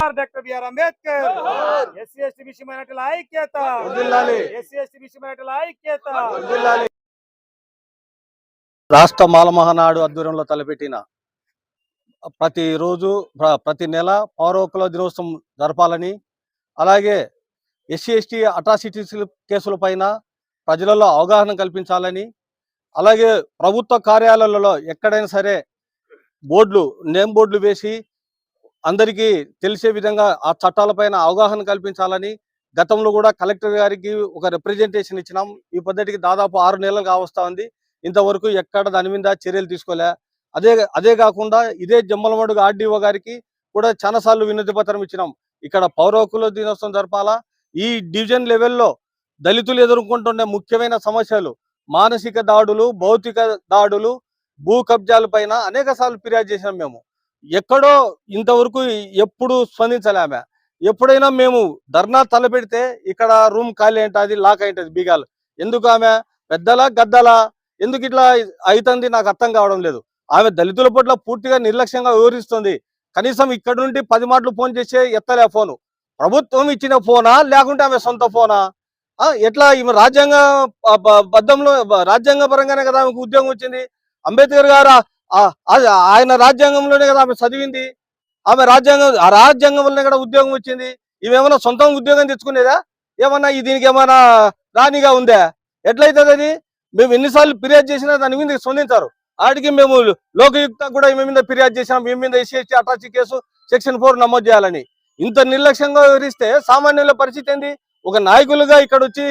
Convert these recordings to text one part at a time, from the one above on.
Doctor B R Ambedkar. SC ST BC మైనార్టీల ఐక్యత. SC ST BC మైనార్టీల ఐక్యత. రాష్ట్ర మాల మహానాడు ఆధ్వర్యంలో తలపెట్టిన ప్రతిరోజు ప్ర- ప్రతి నెల పౌరకుల దినోత్సవం జరపాలని అలాగే ఎస్సీ ఎస్టీ అట్రాసిటీస్ కేసుల పైన ప్రజలలో అవగాహన కల్పించాలని అలాగే ప్రభుత్వ కార్యాలయాలలో ఎక్కడైనా సరే బోర్డులు నేమ్ బోర్డులు వేసి అందరికీ తెలిసే విధంగా ఆ చట్టాలపైన అవగాహన కల్పించాలని గతంలో కూడా కలెక్టర్ గారికి ఒక రిప్రజెంటేషన్ ఇచ్చినాం. ఈ పద్ధతికి దాదాపు ఆరు నెలలు కావస్తా ఉంది. ఇంతవరకు ఎక్కడ దాని మీద చర్యలు తీసుకోలే. అదే అదే కాకుండా ఇదే జమ్మలమడుగు ఆర్డీఓ గారికి కూడా చాలాసార్లు వినతి పత్రం ఇచ్చినాం. ఇక్కడ పౌర హక్కుల దినోత్సవం జరపాలా? ఈ డివిజన్ లెవెల్లో దళితులు ఎదుర్కొంటున్న ముఖ్యమైన సమస్యలు మానసిక దాడులు భౌతిక దాడులు భూ కబ్జాల పైన అనేక సార్లు ఫిర్యాదు చేసినాం మేము. ఎక్కడో ఇంతవరకు ఎప్పుడు స్పందించలే ఆమె ఎప్పుడైనా మేము ధర్నా తలపెడితే ఇక్కడ రూమ్ ఖాళీ ఏంటది లాక్ అయింటది బీగాలు. ఎందుకు ఆమె? పెద్దలా గద్దలా? ఎందుకు ఇట్లా అవుతుంది నాకు అర్థం కావడం లేదు. ఆమె దళితుల పట్ల పూర్తిగా నిర్లక్ష్యంగా వివరిస్తుంది కనీసం ఇక్కడ నుండి పది మాటలు ఫోన్ చేసే ఎత్తలే ఫోను. ప్రభుత్వం ఇచ్చిన ఫోనా? లేకుంటే ఆమె సొంత ఫోనా? ఆ, ఎట్లా? ఈమె రాజ్యాంగ బద్దంలో రాజ్యాంగ పరంగానే కదా ఆమెకు ఉద్యోగం వచ్చింది. అంబేద్కర్ గారు? ఆయన రాజ్యాంగంలోనే కదా ఆమె చదివింది. ఆమె రాజ్యాంగం ఆ రాజ్యాంగంలోనే కదా ఉద్యోగం వచ్చింది. ఇవేమన్నా సొంతం ఉద్యోగం తెచ్చుకునేదా? ఏమన్నా దీనికి ఏమైనా రాణిగా ఉందా? ఎట్లయితుంది అది? మేము ఎన్నిసార్లు ఫిర్యాదు చేసినా దాని మీద స్పందించారు. ఆడికి మేము లోకయుక్త కూడా ఈమె మీద ఫిర్యాదు చేసినాం ఈమె మీద ఎస్సీ అటాచీ కేసు సెక్షన్ ఫోర్ నమోదు చేయాలని. ఇంత నిర్లక్ష్యంగా వివరిస్తే సామాన్యుల పరిస్థితి ఏంది? ఒక నాయకులుగా ఇక్కడ వచ్చి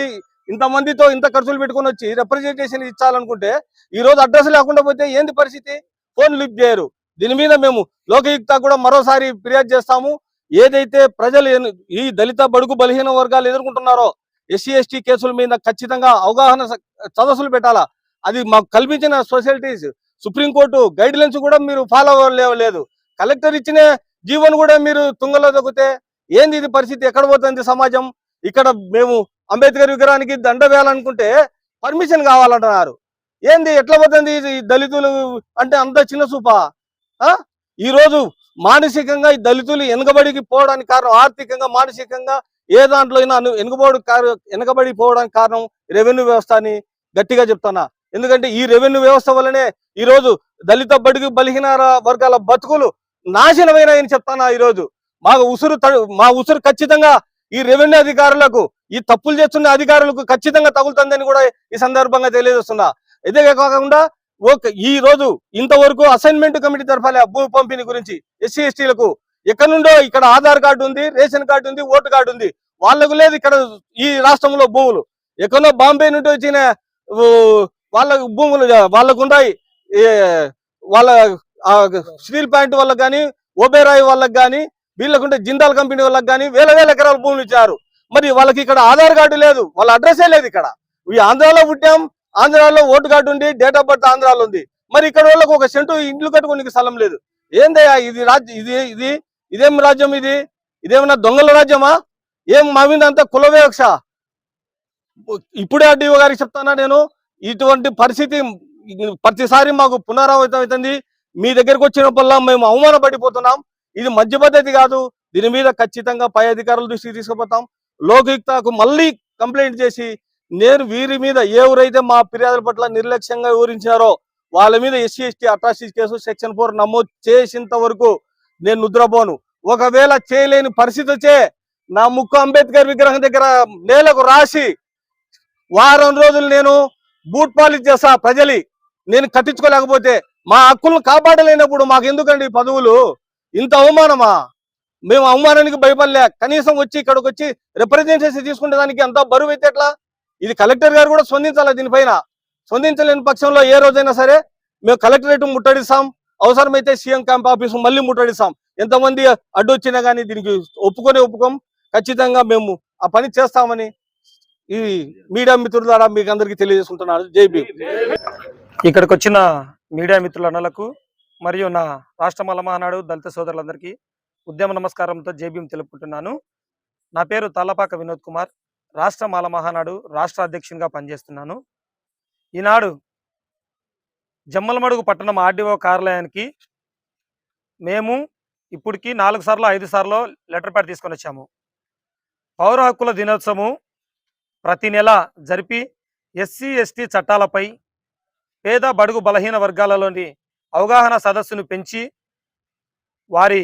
ఇంతమందితో ఇంత ఖర్చులు పెట్టుకొని వచ్చి రిప్రజెంటేషన్ ఇచ్చాలనుకుంటే ఈ రోజు అడ్రస్ లేకుండా పోతే ఏంది పరిస్థితి? ఫోన్ లిఫ్ట్ చేయరు. దీని మీద మేము లోకయుక్త కూడా మరోసారి ఫిర్యాదు చేస్తాము. ఏదైతే ప్రజలు ఈ దళిత బడుగు బలహీన వర్గాలు ఎదుర్కొంటున్నారో ఎస్సీ ఎస్టీ కేసుల మీద ఖచ్చితంగా అవగాహన సదస్సులు పెట్టాలా? అది మాకు కల్పించిన సొసైటీస్ సుప్రీంకోర్టు గైడ్ లైన్స్ కూడా మీరు ఫాలో అవ్వలేదు కలెక్టర్ ఇచ్చిన జీవన్ కూడా మీరు తుంగలో దొక్కితే ఏంది ఇది పరిస్థితి? ఎక్కడ పోతుంది సమాజం? ఇక్కడ మేము అంబేద్కర్ విగ్రహానికి దండ వేయాలనుకుంటే పర్మిషన్ కావాలంటున్నారు. ఏంది ఎట్లా పోతుంది ఇది దళితులు? అంటే అంత చిన్న చూపా? ఈరోజు ఈ రోజు మానసికంగా ఈ దళితులు వెనుకబడికి పోవడానికి కారణం ఆర్థికంగా మానసికంగా ఏ దాంట్లో అయినా వెనుకబడి వెనుకబడి పోవడానికి కారణం రెవెన్యూ వ్యవస్థ అని గట్టిగా చెప్తున్నా. ఎందుకంటే ఈ రెవెన్యూ వ్యవస్థ వల్లనే ఈ రోజు దళిత బడికి బలహీన వర్గాల బతుకులు నాశనమైనాయని చెప్తానా ఈ రోజు మా ఉసురు మా ఉసురు ఖచ్చితంగా ఈ రెవెన్యూ అధికారులకు ఈ తప్పులు చేస్తున్న అధికారులకు ఖచ్చితంగా తగులుతుందని కూడా ఈ సందర్భంగా తెలియజేస్తున్నా. ఇదే కాకుండా ఈ రోజు ఇంతవరకు అసైన్మెంట్ కమిటీ జరపాలి భూ పంపిణీ గురించి ఎస్సీ ఎస్టీలకు ఎక్కడి నుండో ఇక్కడ ఆధార్ కార్డు ఉంది రేషన్ కార్డు ఉంది ఓటు కార్డు ఉంది. వాళ్ళకు లేదు ఇక్కడ ఈ రాష్ట్రంలో భూములు. ఎక్కడో బాంబే నుండి వచ్చిన వాళ్ళకు భూములు వాళ్ళకు ఉన్నాయి వాళ్ళ స్టీల్ ప్లాంట్ వాళ్ళకి కానీ ఓబేరాయ్ వాళ్ళకి కానీ వీళ్ళకుంటే జిందాల్ కంపెనీ వాళ్ళకి కానీ వేల వేల ఎకరాల భూములు ఇచ్చారు. మరి వాళ్ళకి ఇక్కడ ఆధార్ కార్డు లేదు. వాళ్ళ అడ్రస్సే లేదు ఇక్కడ. ఈ ఆంధ్రాలో పుట్టాం ఆంధ్రాలో ఓటు కార్డు ఉంది డేట్ ఆఫ్ బర్త్ ఆంధ్రాలో ఉంది. మరి ఇక్కడ వాళ్ళకు ఒక సెంటు ఇండ్లు కట్టుకోనికి స్థలం లేదు. ఏందయ్యా ఇది రాజ్యం ఇది ఇది ఇదేం రాజ్యం ఇది? ఇదేమన్నా దొంగల రాజ్యమా? ఏం మా మీద అంతా కులవేక్ష? ఇప్పుడే అడ్డీఓ గారికి చెప్తానా నేను? ఇటువంటి పరిస్థితి ప్రతిసారి మాకు పునరావృతం అవుతుంది. మీ దగ్గరకు వచ్చినప్పుడల్లా మేము అవమానపడిపోతున్నాం. ఇది మధ్య పద్ధతి కాదు. దీని మీద ఖచ్చితంగా పై అధికారుల దృష్టికి తీసుకుపోతాం. లోకయుక్తకు మళ్ళీ కంప్లైంట్ చేసి నేను వీరి మీద ఎవరైతే మా ఫిర్యాదుల పట్ల నిర్లక్ష్యంగా వివరించారో వాళ్ళ మీద SC ST atrocity case section four నమోదు చేసేంత వరకు నేను నిద్రపోను. ఒకవేళ చేయలేని పరిస్థితి వచ్చే నా ముక్కు అంబేద్కర్ విగ్రహం దగ్గర నేలకు రాసి వారం రోజులు నేను బూట్ పాలిష్ చేస్తా ప్రజలి నేను కట్టించుకోలేకపోతే మా హక్కులను కాపాడలేనప్పుడు మాకు ఎందుకండి పదవులు? ఇంత అవమానమా? మేము అవమానానికి భయపడలే. కనీసం వచ్చి ఇక్కడికి వచ్చి రిప్రజెంటేషన్ తీసుకునే దానికి అంత బరువు అయితే ఎట్లా? ఇది కలెక్టర్ గారు కూడా స్పందించాలి దీనిపైన? స్పందించలేని పక్షంలో ఏ రోజైనా సరే మేము కలెక్టరేట్ ముట్టడిస్తాం అవసరమైతే సీఎం క్యాంప్ ఆఫీస్ మళ్ళీ ముట్టడిస్తాం. ఎంతమంది అడ్డు వచ్చినా కానీ దీనికి ఒప్పుకొని ఒప్పుకోం. ఖచ్చితంగా మేము ఆ పని చేస్తామని ఈ మీడియా మిత్రుల ద్వారా మీకు అందరికీ తెలియజేసుకుంటున్నాను. జైబీ ఇక్కడికి వచ్చిన మీడియా మిత్రుల అన్నలకు మరియు నా రాష్ట్ర మల్ల దళిత సోదరులందరికీ ఉద్యమ నమస్కారంతో జేబీఎం తెలుపుకుంటున్నాను. నా పేరు తలపాక వినోద్ కుమార్. రాష్ట్ర మాల మహానాడు రాష్ట్ర అధ్యక్షునిగా పనిచేస్తున్నాను. ఈనాడు జమ్మలమడుగు పట్టణం ఆర్డీఓ కార్యాలయానికి మేము ఇప్పటికి నాలుగు సార్లు ఐదు సార్లు లెటర్ ప్యాడ్ తీసుకొని వచ్చాము. పౌర హక్కుల దినోత్సవం ప్రతి నెల జరిపి ఎస్సీ ఎస్టీ చట్టాలపై పేద బడుగు బలహీన వర్గాలలోని అవగాహన సదస్సును పెంచి వారి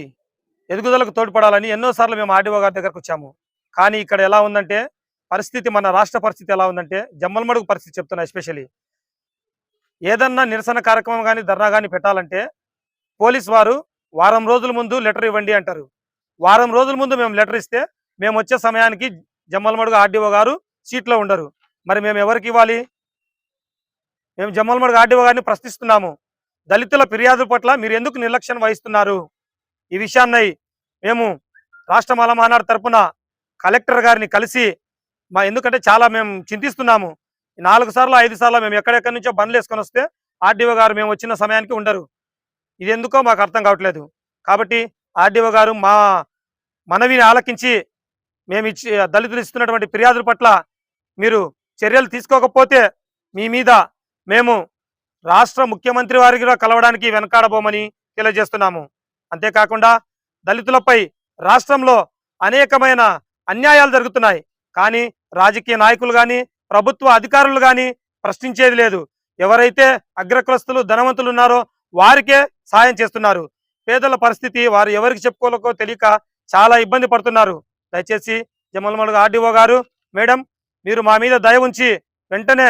ఎదుగుదలకు తోడ్పడాలని ఎన్నోసార్లు మేము ఆర్డీఓ గారి దగ్గరకు వచ్చాము. కానీ ఇక్కడ ఎలా ఉందంటే పరిస్థితి మన రాష్ట్ర పరిస్థితి ఎలా ఉందంటే జమ్మలమడుగు పరిస్థితి చెప్తున్నా ఎస్పెషలీ. ఏదన్నా నిరసన కార్యక్రమం కానీ ధర్నా కానీ పెట్టాలంటే పోలీస్ వారు వారం రోజుల ముందు లెటర్ ఇవ్వండి అంటారు. వారం రోజుల ముందు మేము లెటర్ ఇస్తే మేము వచ్చే సమయానికి జమ్మలమడుగు ఆర్డీఓ గారు సీట్లో ఉండరు. మరి మేము ఎవరికి ఇవ్వాలి? మేము జమ్మలమడుగు ఆర్డీఓ గారిని ప్రశ్నిస్తున్నాము. దళితుల ఫిర్యాదుల పట్ల మీరు ఎందుకు నిర్లక్ష్యం వహిస్తున్నారు? ఈ విషయాన్నై మేము రాష్ట్ర మాల తరపున కలెక్టర్ గారిని కలిసి మా ఎందుకంటే చాలా మేము చింతిస్తున్నాము. ఈ నాలుగు సార్లు ఐదు సార్లు మేము ఎక్కడెక్కడి నుంచో బండ్లు వేసుకొని వస్తే ఆర్డీఓ గారు మేము వచ్చిన సమయానికి ఉండరు. ఇది ఎందుకో మాకు అర్థం కావట్లేదు. కాబట్టి ఆర్డీఓ గారు మా మనవిని ఆలకించి మేము ఇచ్చి దళితులు ఇస్తున్నటువంటి ఫిర్యాదుల పట్ల మీరు చర్యలు తీసుకోకపోతే మీ మీద మేము రాష్ట్ర ముఖ్యమంత్రి వారికి కూడా కలవడానికి వెనకాడబోమని తెలియజేస్తున్నాము. అంతేకాకుండా దళితులపై రాష్ట్రంలో అనేకమైన అన్యాయాలు జరుగుతున్నాయి. కానీ రాజకీయ నాయకులు కానీ ప్రభుత్వ అధికారులు కానీ ప్రశ్నించేది లేదు. ఎవరైతే అగ్రకులస్తులు ధనవంతులు ఉన్నారో వారికే సాయం చేస్తున్నారు. పేదల పరిస్థితి వారు ఎవరికి చెప్పుకోలేకో తెలియక చాలా ఇబ్బంది పడుతున్నారు. దయచేసి జమ్మలమడుగు ఆర్డీఓ గారు మేడం మీరు మా మీద దయ ఉంచి వెంటనే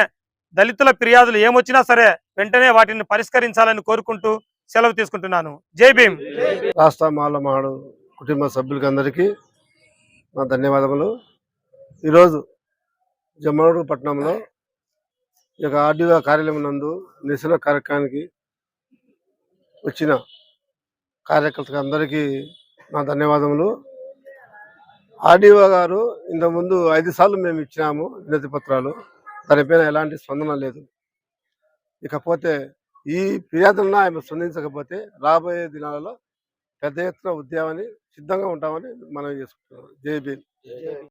దళితుల ఫిర్యాదులు ఏమొచ్చినా సరే వెంటనే వాటిని పరిష్కరించాలని కోరుకుంటూ సెలవు తీసుకుంటున్నాను. జై భీమ్. రాష్ట్ర మాల మహాడు కుటుంబ సభ్యులకి అందరికీ నా ధన్యవాదములు. ఈరోజు జమ్మలూరు పట్టణంలో ఈ యొక్క ఆర్డీఓ కార్యాలయం నందు నిరసన కార్యక్రమానికి వచ్చిన కార్యకర్తలకు అందరికీ నా ధన్యవాదములు. ఆర్డీఓ గారు ఇంతకుముందు ఐదు సార్లు మేము ఇచ్చినాము వినతి పత్రాలు. దానిపైన ఎలాంటి స్పందన లేదు. ఇకపోతే ఈ ఫిర్యాదులను ఆమె స్పందించకపోతే రాబోయే దినాలలో పెద్ద ఎత్తున ఉద్యమాన్ని సిద్ధంగా ఉంటామని మనం చేసుకుంటున్నాం. జేబీ